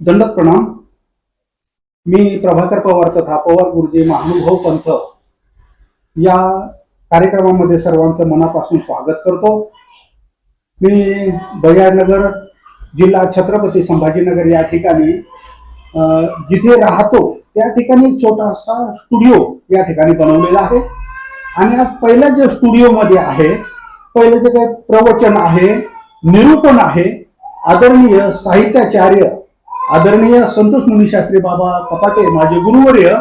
दंडक प्रणाम. मी प्रभाकर पवार तथा पवार गुरुजी महानुभव पंथ या कार्यक्रमामध्ये सर्वांचं मनापासून स्वागत करतो. मी बयानगर जिल्हा छत्रपती संभाजीनगर या ठिकाणी जिथे राहतो त्या ठिकाणी छोटासा स्टुडिओ या ठिकाणी बनवलेला आहे. आणि आज पहिल्या जे स्टुडिओमध्ये आहे पहिलं जे काही प्रवचन आहे निरूपण आहे आदरणीय साहित्याचार्य आदरणीय संतोष मुनी शास्त्री बाबा कपाटे माझे गुरुवर्य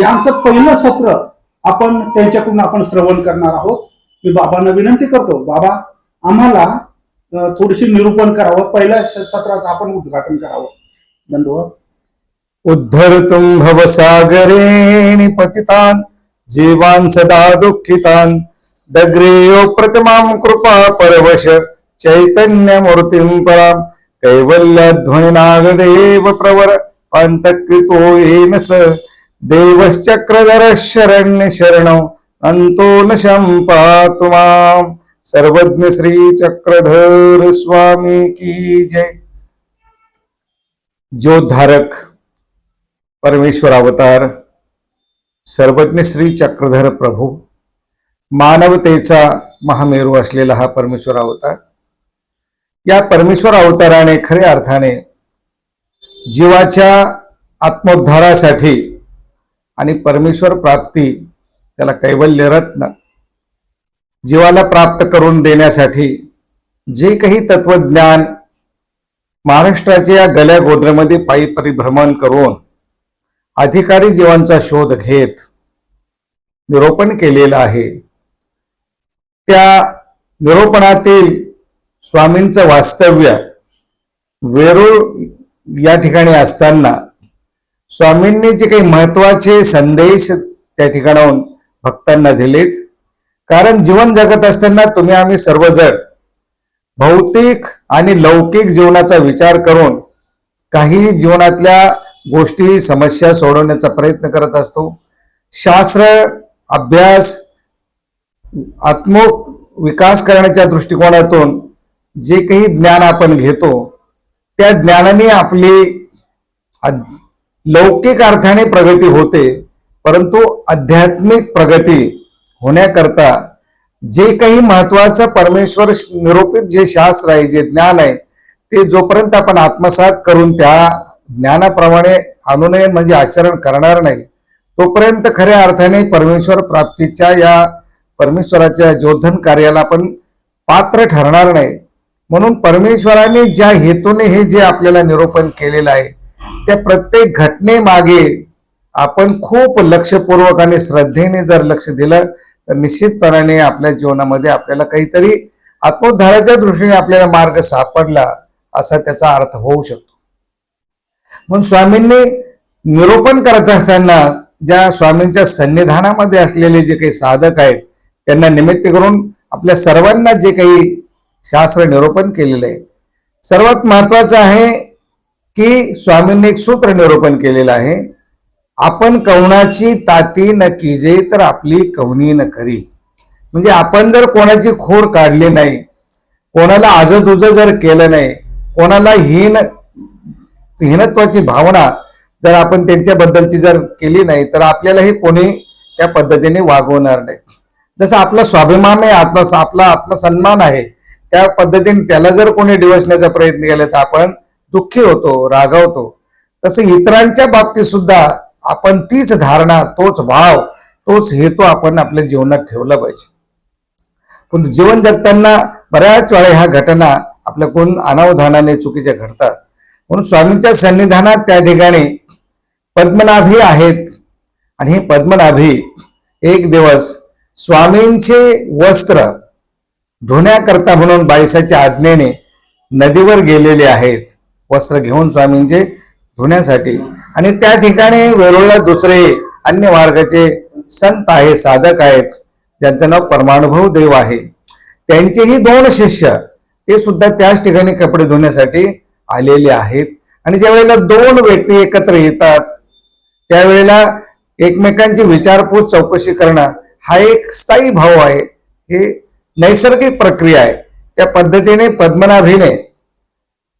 यांचं पहिलं सत्र आपण त्यांच्याकडून आपण श्रवण करणार आहोत. मी बाबांना विनंती करतो बाबा आम्हाला थोडीशी निरूपण करावं. पहिल्या सत्राचं आपण उद्घाटन करावं. धन्यवाद. उद्धर्तुं भवसागरे निपतितान् जीवान् सदा दुःखितान्। दग्रेयो प्रतिमां कृपा परवश चैतन्यमूर्तिं परां कैवल्यध्वनिनागदेव प्रवर अन्तकृतो येन स। देवश्चक्रधरः शरण्य अन्तो न शम्पातु माम्। सर्वज्ञ श्री चक्रधर स्वामी की जय। ज्योतधारक परमेश्वर अवतार सर्वज्ञ श्री चक्रधर प्रभू मानवतेचा महामेरू असलेला हा परमेश्वर अवतार या परमेश्वर अवताराने खऱ्या अर्थाने जीवाच्या आत्मोद्धारासाठी आणि परमेश्वर प्राप्ती त्याला कैवल्य रत्न जीवाला प्राप्त करून देण्यासाठी जे काही तत्वज्ञान महाराष्ट्राच्या या गल्या गोद्रेमध्ये पायी परिभ्रमण करून अधिकारी जीवांचा शोध घेत निरोपण केलेलं आहे. त्या निरोपणातील स्वामींचं वास्तव्य वेरूळ या ठिकाणी असताना स्वामींनी जे काही महत्त्वाचे संदेश त्या ठिकाणाहून भक्तांना दिलेच कारण जीवन जगत असताना तुम्ही आम्ही सर्वजण भौतिक आणि लौकिक जीवनाचा विचार करून काही जीवनातल्या गोष्टी समस्या सोडवण्याचा प्रयत्न करत असतो. शास्त्र अभ्यास आत्मविकास करण्याच्या दृष्टिकोनातून जे काही ज्ञान आपण घेतो त्या ज्ञानाने आपली लौकिक अर्थाने प्रगती होते परंतु आध्यात्मिक प्रगती होण्याकरता जे काही महत्वाचं परमेश्वर निरूपित जे शास्त्र आहे जे ज्ञान आहे ते जोपर्यंत आपण आत्मसात करून त्या ज्ञानाप्रमाणे अनुनय म्हणजे आचरण करणार नाही तोपर्यंत खऱ्या अर्थाने परमेश्वर प्राप्तीच्या या परमेश्वराच्या जोधन कार्याला आपण पात्र ठरणार नाही. म्हणून परमेश्वराने ज्या हेतूने हे जे आपल्याला निरूपण केलेलं आहे त्या प्रत्येक घटनेमागे आपण खूप लक्षपूर्वक आणि श्रद्धेने जर लक्ष दिलं तर निश्चितपणाने आपल्या जीवनामध्ये आपल्याला काहीतरी आत्मोद्धाराच्या दृष्टीने आपल्याला मार्ग सापडला असा त्याचा अर्थ होऊ शकतो. म्हणून स्वामींनी निरूपण करत असताना ज्या स्वामींच्या सन्निधानामध्ये असलेले जे काही साधक आहेत त्यांना निमित्त करून आपल्या सर्वांना जे काही शास्त्र निरूपण केलेलं आहे. सर्वात महत्वाचं आहे की स्वामींनी एक सूत्र निरूपण केलेलं आहे आपण कवनाची ताती न किजे तर आपली कवनी न करी म्हणजे आपण जर कोणाची खोड काढली नाही कोणाला आजतुज जर केलं नाही कोणाला हीन हीनत्वाची भावना जर आपण त्यांच्याबद्दलची जर केली नाही तर आपल्यालाही कोणी त्या पद्धतीने वागवणार नाही. जसं आपला स्वाभिमान आहे आत्म आपला आत्मसन्मान आहे त्या पद्धतीने त्याला जर कोणी डिवसण्याचा प्रयत्न केला तर आपण दुःखी होतो रागावतो. तसं इतरांच्या बाबतीत सुद्धा आपण तीच धारणा तोच भाव तोच हेतू आपण आपल्या जीवनात ठेवला पाहिजे. पण जीवन जगताना बऱ्याच वेळा ह्या घटना आपल्या कोण अनावधानाने चुकीच्या घडतात. म्हणून स्वामींच्या सन्निधानात त्या ठिकाणी पद्मनाभी आहेत आणि हे पद्मनाभी एक दिवस स्वामींचे वस्त्र धुण्याकरता म्हणून बाईसाच्या आज्ञेने नदीवर गेलेले आहेत. वस्त्र घेऊन स्वामींचे धुण्यासाठी. आणि त्या ठिकाणी वेरूळला दुसरे अन्य मार्गाचे संत आहे साधक आहेत ज्यांचं नाव परमानुभव देव आहे. त्यांचेही दोन शिष्य ते सुद्धा त्याच ठिकाणी कपडे धुण्यासाठी आलेले आहेत. आणि ज्या वेळेला दोन व्यक्ती एकत्र येतात त्यावेळेला एकमेकांची विचारपूस चौकशी करणं हा एक स्थायी भाव आहे हे नैसर्गिक प्रक्रिया आहे. त्या पद्धतीने पद्मनाभीने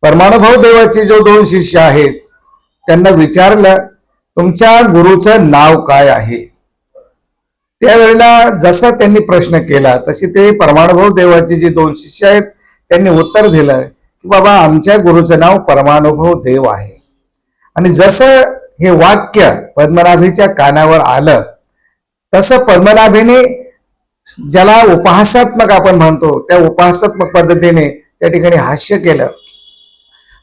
परमानुभव देवाचे जो दोन शिष्य आहेत त्यांना विचारलं तुमच्या गुरुचं नाव काय आहे? त्यावेळेला जसा त्यांनी प्रश्न केला तसे ते परमानुभव देवाचे जे दोन शिष्य आहेत त्यांनी उत्तर दिलं की बाबा आमच्या गुरुचं नाव परमानुभव देव आहे. आणि जसं हे वाक्य पद्मनाभीच्या कानावर आलं तसं पद्मनाभीने ज्याला उपहासात्मक आपण म्हणतो त्या उपहासात्मक पद्धतीने त्या ठिकाणी हास्य केलं.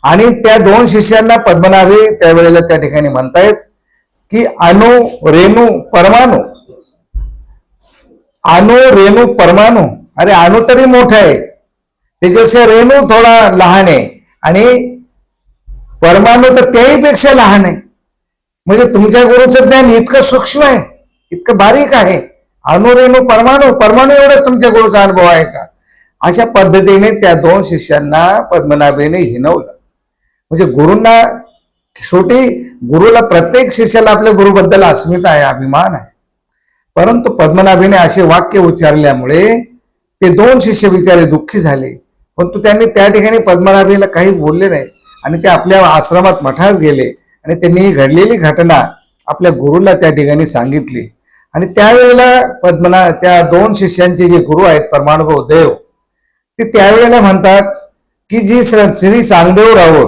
आणि त्या दोन शिष्यांना पद्मनाभी त्यावेळेला त्या ठिकाणी म्हणतायत की अणु रेणू परमाणू. अणु रेणू परमाणू. अरे अणु तरी मोठा आहे. त्याच्यापेक्षा रेणू थोडा लहान आहे. आणि परमाणू तर त्याही पेक्षा लहान आहे. म्हणजे तुमच्या गुरुचं ज्ञान इतकं सूक्ष्म आहे इतकं बारीक आहे. अणुरेणू परमाणू परमाणू एवढंच तुमच्या गुरुचा अनुभव आहे का? अशा पद्धतीने त्या दोन शिष्यांना पद्मनाभेने हिनवलं. म्हणजे गुरूंना शेवटी गुरुला प्रत्येक शिष्याला आपल्या गुरुबद्दल अस्मिता आहे अभिमान आहे. परंतु पद्मनाभेने असे वाक्य उच्चारल्यामुळे ते दोन शिष्य बिचारे दुःखी झाले. परंतु त्यांनी त्या ठिकाणी पद्मनाभीला काही बोलले नाही आणि ते आपल्या आश्रमात मठात गेले आणि त्यांनी ही घडलेली घटना आपल्या गुरुला त्या ठिकाणी सांगितली. आणि त्यावेळेला पद्मना त्या दोन शिष्यांचे जे गुरु आहेत परमानुभव देव ते त्यावेळेला म्हणतात की जी श्र- श्री चांगदेव रावळ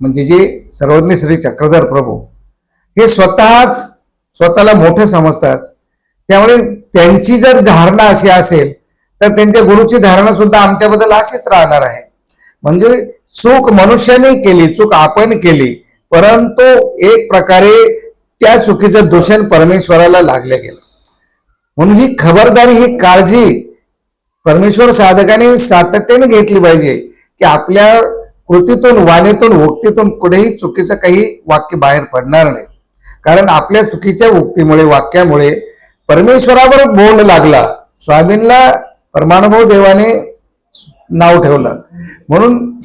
म्हणजे जे सर्वज्ञ श्री चक्रधर प्रभू हे स्वतःच स्वतःला मोठं समजतात. त्यामुळे त्यांची जर धारणा अशी असेल तर त्यांच्या गुरुची धारणा सुद्धा आमच्याबद्दल अशीच राहणार आहे. म्हणजे चूक मनुष्याने केली चूक आपण केली परंतु एक प्रकारे त्या चुकीचं दूषण परमेश्वराला लागलं गेलं. म्हणून ही खबरदारी ही काळजी परमेश्वर साधकाने सातत्याने घेतली पाहिजे की आपल्या कृतीतून वाणीतून उक्तीतून कुठेही चुकीचं काही वाक्य बाहेर पडणार नाही. कारण आपल्या चुकीच्या उक्तीमुळे वाक्यामुळे परमेश्वरावर बोल लागला. स्वामींना परमानुभव देवाने नाव ठेवलं. म्हणून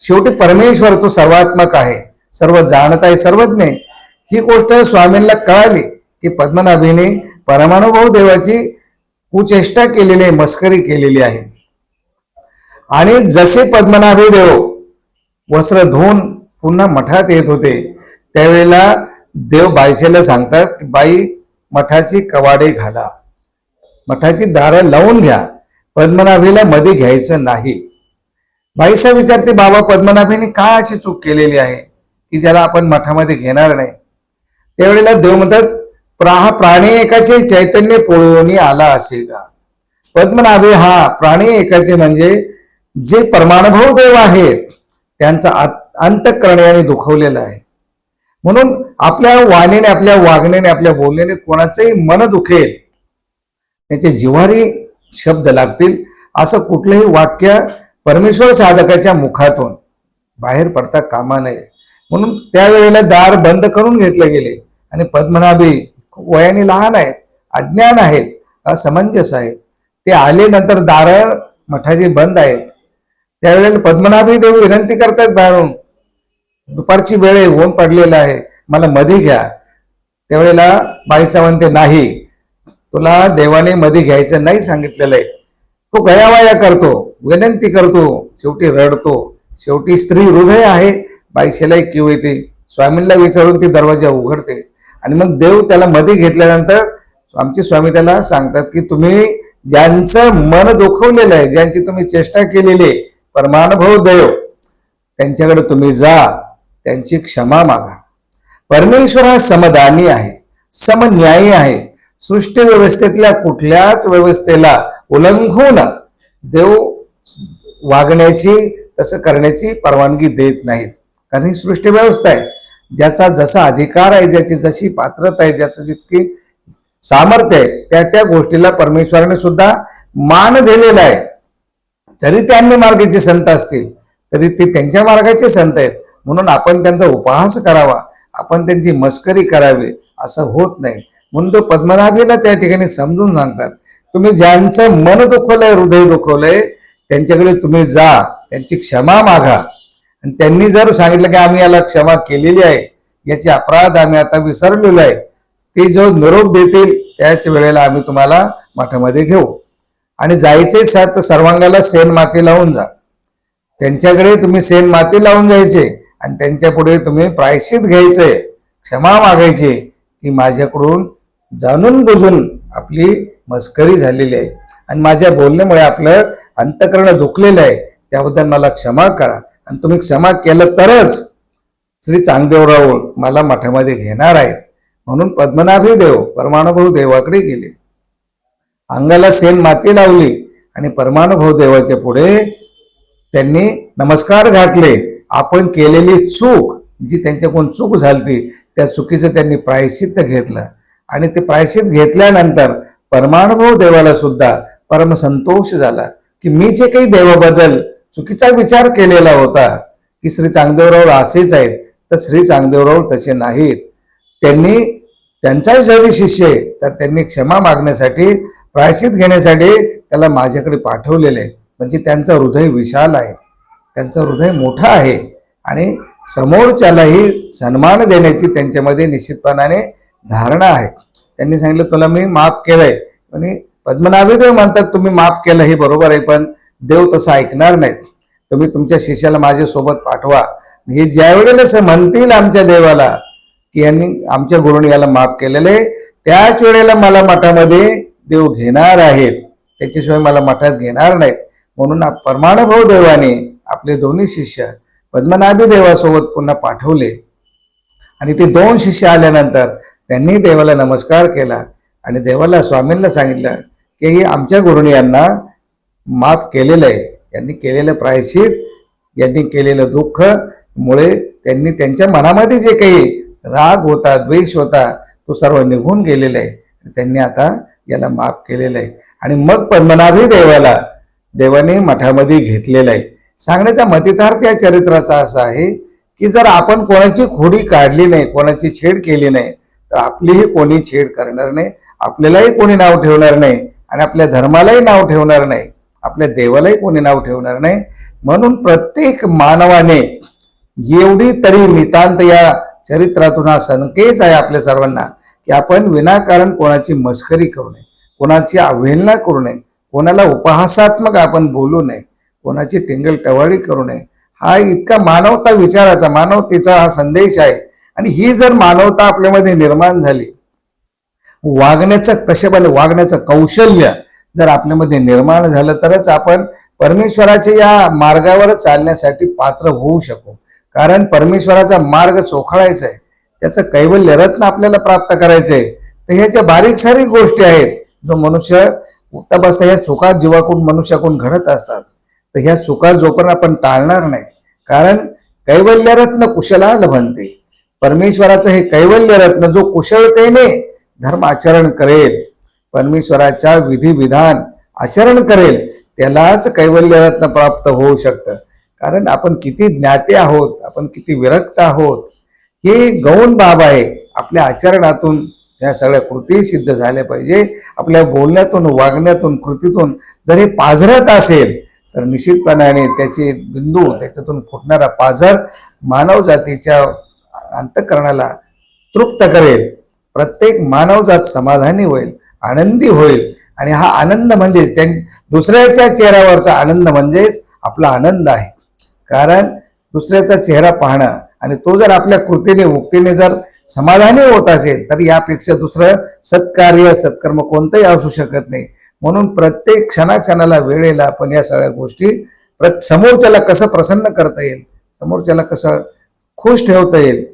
शेवटी परमेश्वर तो सर्वात्मक आहे सर्व जाणत आहे सर्वज्ञ आहे. ही गोष्ट स्वामींना कळाली की पद्मनाभीने परमानुभव देवाची कुचेष्टा केलेली आहे मस्करी केलेली आहे. आणि जसे पद्मनाभी देव वस्त्र धुवून पुन्हा मठात येत होते त्यावेळेला देव बायसेला सांगतात की बाई मठाची कवाडे घाला. मठाची दारं लावून घ्या. पद्मनाभीला मध्ये घ्यायचं नाही. बाईसा विचारते बाबा पद्मनाभीने का अशी चूक केलेली आहे की ज्याला आपण मठामध्ये घेणार नाही? त्यावेळेला देव म्हणतात प्रा प्राणी एकाचे चैतन्य पोळवणी आला असे का? पद्मनाभे हा प्राणी एकाचे म्हणजे जे परमानुभव देव आहेत त्यांचा अंतकरण्याने दुखवलेला आहे. म्हणून आपल्या वाणीने आपल्या वागण्याने आपल्या बोलण्याने कोणाचंही मन दुखेल त्याचे जिव्हारी शब्द लागतील असं कुठलंही वाक्य परमेश्वर साधकाच्या मुखातून बाहेर पडता कामा नये. म्हणून त्यावेळेला दार बंद करून घेतले गेले. आणि पद्मनाभी वयाने लहान आहेत अज्ञान आहेत असमंजस आहेत. ते आले नंतर दार मठाचे बंद आहेत. त्यावेळेला पद्मनाभी देव विनंती करतात बाहेरून दुपारची वेळ आहे ऊन पडलेला आहे मला मध्ये घ्या. त्यावेळेला बाईसा म्हणते नाही तुला देवाने मध्ये घ्यायचं नाही सांगितलेलं आहे. तो गयावाया करतो विनंती करतो शेवटी रडतो. शेवटी स्त्री हृदय आहे बाईशेला एक किव येते. स्वामींना विचारून ती दरवाजा उघडते. आणि मग देव त्याला मध्ये घेतल्यानंतर आमचे स्वामी त्याला सांगतात की तुम्ही ज्यांचं मन दुखवलेलं आहे ज्यांची तुम्ही चेष्टा केलेली आहे परमानुभव देव त्यांच्याकडे तुम्ही जा त्यांची क्षमा मागा. परमेश्वर हा समदानी आहे समन्यायी आहे. सृष्टी व्यवस्थेतल्या कुठल्याच व्यवस्थेला उल्लंघून देव वागण्याची तसं करण्याची परवानगी देत नाहीत. कारण ही सृष्टी व्यवस्था आहे. ज्याचा जसा अधिकार आहे ज्याची जशी पात्रता आहे ज्याचं जितकी सामर्थ्य आहे त्या त्या गोष्टीला परमेश्वराने सुद्धा मान दिलेला आहे. जरी ते अन्य मार्गाचे संत असतील तरी ते त्यांच्या मार्गाचे संत आहेत. म्हणून आपण त्यांचा उपहास करावा. आपण त्यांची मस्करी करावी असं होत नाही. म्हणून तो पद्मनाभीला त्या ठिकाणी समजून सांगतात तुम्ही ज्यांचं मन दुखवलंय हृदय दुखवलंय त्यांच्याकडे तुम्ही जा त्यांची क्षमा मागा. आणि त्यांनी जर सांगितलं की आम्ही याला क्षमा केलेली आहे याचे अपराध आम्ही आता विसरलेलो आहे ते जो निरोप देतील त्याच वेळेला आम्ही तुम्हाला मठामध्ये घेऊ. आणि जायचे सात सर्वांगाला सेन माती लावून जा. त्यांच्याकडे तुम्ही सेन माती लावून जायचे आणि त्यांच्या पुढे तुम्ही प्रायश्चित घ्यायचे क्षमा मागायची की माझ्याकडून जाणून बुजून आपली मस्करी झालेली आहे. आणि माझ्या बोलण्यामुळे आपलं अंतकरण दुखलेलं आहे त्याबद्दल मला क्षमा करा. आणि तुम्ही क्षमा केलं तरच श्री चांगदेवराव मला मठामध्ये घेणार आहेत. म्हणून पद्मनाभी देव परमानुभव देवाकडे गेले. अंगाला सेन माती लावली आणि परमानुभव देवाच्या पुढे त्यांनी नमस्कार घातले. आपण केलेली चूक जी त्यांच्याकडून चूक झाली त्या चुकीचं त्यांनी प्रायश्चित्त घेतलं. आणि ते प्रायश्चित घेतल्यानंतर परमानुभव देवाला सुद्धा परम संतोष झाला की मी जे काही देवाबद्दल चुकीचा विचार केलेला होता की श्री चांगदेवराव असेच आहेत तर श्री चांगदेवराव तसे नाहीत. त्यांनी त्यांचाही जरी शिष्य आहे तर त्यांनी क्षमा मागण्यासाठी प्रायश्चित घेण्यासाठी त्याला माझ्याकडे पाठवलेले आहे. म्हणजे त्यांचं हृदय विशाल आहे. त्यांचं हृदय मोठं आहे. आणि समोरच्यालाही सन्मान देण्याची त्यांच्यामध्ये निश्चितपणाने धारणा आहे. त्यांनी सांगितलं तुला मी माफ केलंय. आणि पद्मनाभी म्हणतात तुम्ही माफ केलं हे बरोबर आहे पण देव तसं ऐकणार नाहीत. तुम्ही तुमच्या शिष्याला माझ्यासोबत पाठवा. हे ज्या वेळेला असं म्हणतील आमच्या देवाला की यांनी आमच्या गुरुने याला माफ केलेले त्याच वेळेला मला मठामध्ये देव घेणार आहेत. त्याच्याशिवाय मला मठात घेणार नाहीत. म्हणून परमानुभव देवाने आपले दोन्ही शिष्य पद्मनाभी देवासोबत पुन्हा पाठवले. आणि ते दोन शिष्य आल्यानंतर त्यांनी देवाला नमस्कार केला. आणि देवाला स्वामींना सांगितलं की आमच्या गुरुनी यांना माफ केलेलं आहे यांनी केलेलं प्रायश्चित यांनी केलेलं दुःख मुळे त्यांनी त्यांच्या मनामध्ये जे काही राग होता द्वेष होता तो सर्व निघून गेलेला आहे त्यांनी आता याला माफ केलेलं आहे आणि मग पद्मनाभी देवाला देवाने मठामध्ये घेतलेलं आहे सांगण्याचा मतितार्थ या चरित्राचा असा आहे की जर आपण कोणाची खोडी काढली नाही कोणाची छेड केली नाही तर आपलीही कोणी छेड करणार नाही आपल्यालाही कोणी नाव ठेवणार नाही आणि आपल्या धर्मालाही नाव ठेवणार नाही. आपल्या देवालाही कोणी नाव ठेवणार नाही. म्हणून प्रत्येक मानवाने एवढी तरी नितांत या चरित्रातून हा संकेत आहे आपल्या सर्वांना की आपण विनाकारण कोणाची मस्करी करू नये कोणाची अवहेलना करू नये कोणाला उपहासात्मक आपण बोलू नये कोणाची टिंगल टवाळी करू नये. हा इतका मानवता विचाराचा मानवतेचा हा संदेश आहे. आणि ही जर मानवता आपल्यामध्ये निर्माण झाली वागण्याचं कशाबद्दल वागण्याचं कौशल्य जर आपल्यामध्ये निर्माण झालं तरच आपण परमेश्वराच्या या मार्गावर चालण्यासाठी पात्र होऊ शकू. कारण परमेश्वराचा मार्ग चोखळायचा आहे त्याचं कैवल्य रत्न आपल्याला प्राप्त करायचं आहे तर ह्याच्या बारीक सारीक गोष्टी आहेत जो मनुष्य उठता असता ह्या चुका जीवाकडून मनुष्याकडून घडत असतात. तर ह्या चुका जोपर्यंत आपण टाळणार नाही कारण कैवल्य रत्न कुशला लभनते परमेश्वराचं हे कैवल्य रत्न जो कुशलतेने धर्म आचरण करेल परमेश्वराच्या विधी विधान आचरण करेल त्यालाच कैवल्यरत्न प्राप्त होऊ शकतं. कारण आपण किती ज्ञाते आहोत आपण किती विरक्त आहोत हे गौण बाब आहे. आपल्या आचरणातून या सगळ्या कृती सिद्ध झाल्या पाहिजे. आपल्या बोलण्यातून वागण्यातून कृतीतून जर हे पाझरत असेल तर निश्चितपणाने त्याचे बिंदू त्याच्यातून फुटणारा पाझर मानव जातीच्या अंतकरणाला तृप्त करेल. प्रत्येक मानवजात समाधानी होईल. आनंदी होईल. आणि हा आनंद म्हणजेच त्या दुसऱ्याच्या चेहऱ्यावरचा आनंद म्हणजेच आपला आनंद आहे. कारण दुसऱ्याचा चेहरा पाहणं आणि तो जर आपल्या कृतीने उक्तीने जर समाधानी होत असेल तर यापेक्षा दुसरं सत्कार्य सत्कर्म कोणतंही असू शकत नाही. म्हणून प्रत्येक क्षणाक्षणाला वेळेला आपण या सगळ्या गोष्टी प्र- समोरच्याला कसं प्रसन्न करता येईल समोरच्याला कसं खुश ठेवता येईल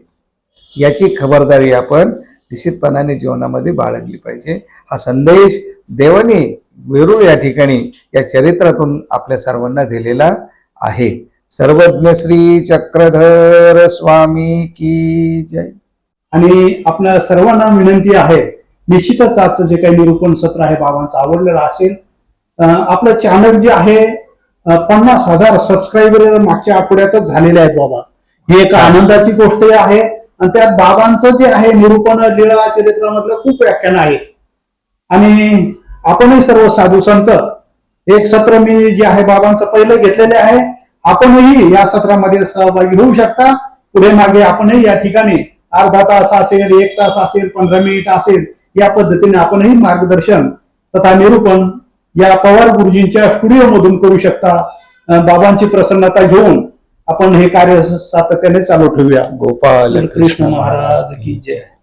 याची खबरदारी आपण निश्चितपणाने जीवनामध्ये बाळगली पाहिजे. हा संदेश देवाने वेरूळ या ठिकाणी या चरित्रातून आपल्या सर्वांना दिलेला आहे. सर्वज्ञ श्री चक्रधर स्वामी की जय. आणि आपल्या सर्वांना विनंती आहे निश्चितच आजचं जे काही निरूपण सत्र आहे बाबांचं आवडलेलं असेल आपलं चॅनल जे आहे पन्नास हजार सबस्क्रायबर मागच्या आठवड्यातच झालेले आहेत बाबा. ही एक आनंदाची गोष्ट आहे. आणि त्यात बाबांचं जे आहे निरूपण लीळा चरित्रामधलं खूप व्याख्यान आहे. आणि आपणही सर्व साधू संत एक सत्र मी जे आहे बाबांचं पहिलं घेतलेले आहे आपणही या सत्रामध्ये सहभागी होऊ शकता. पुढे मागे आपणही या ठिकाणी अर्धा तास असेल एक तास असेल पंधरा मिनिट असेल या पद्धतीने आपणही मार्गदर्शन तथा निरूपण या पवार गुरुजींच्या स्टुडिओ मधून करू शकता. बाबांची प्रसन्नता घेऊन आपण हे कार्य सातत्याने चालू ठेवूया. गोपाल कृष्ण महाराज की जय.